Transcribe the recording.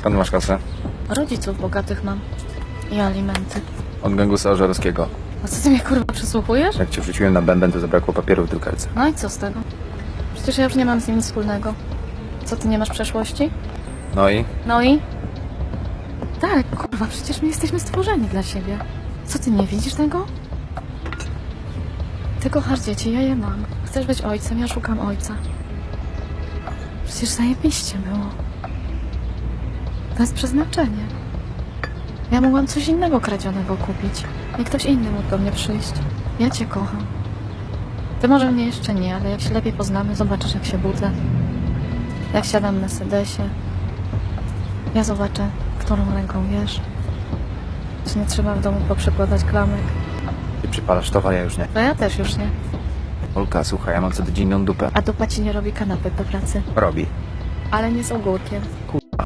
Skąd masz kasę? Rodziców bogatych mam. I alimenty. Od gangusa Ożarowskiego. A co ty mnie kurwa przysłuchujesz? Jak cię wrzuciłem na bęben, to zabrakło papieru w drukarce. No i co z tego? Przecież ja już nie mam z nim nic wspólnego. Co ty nie masz przeszłości? No i? No i? Tak, kurwa, przecież my jesteśmy stworzeni dla siebie. Co ty nie widzisz tego? Ty kochasz dzieci, ja je mam. Chcesz być ojcem, ja szukam ojca. Przecież zajebiście było. To jest przeznaczenie. Ja mogłam coś innego kradzionego kupić. I ktoś inny mógł do mnie przyjść. Ja cię kocham. Ty może mnie jeszcze nie, ale jak się lepiej poznamy, zobaczysz jak się budzę. Jak siadam na sedesie. Ja zobaczę, którą ręką wiesz. Czy nie trzeba w domu poprzykładać klamek? Ty przypalasz towar, ja już nie. No ja też już nie. Olka, słuchaj, ja mam co tydzień dupę. A dupa ci nie robi kanapy po pracy. Robi. Ale nie z ogórkiem. Kur...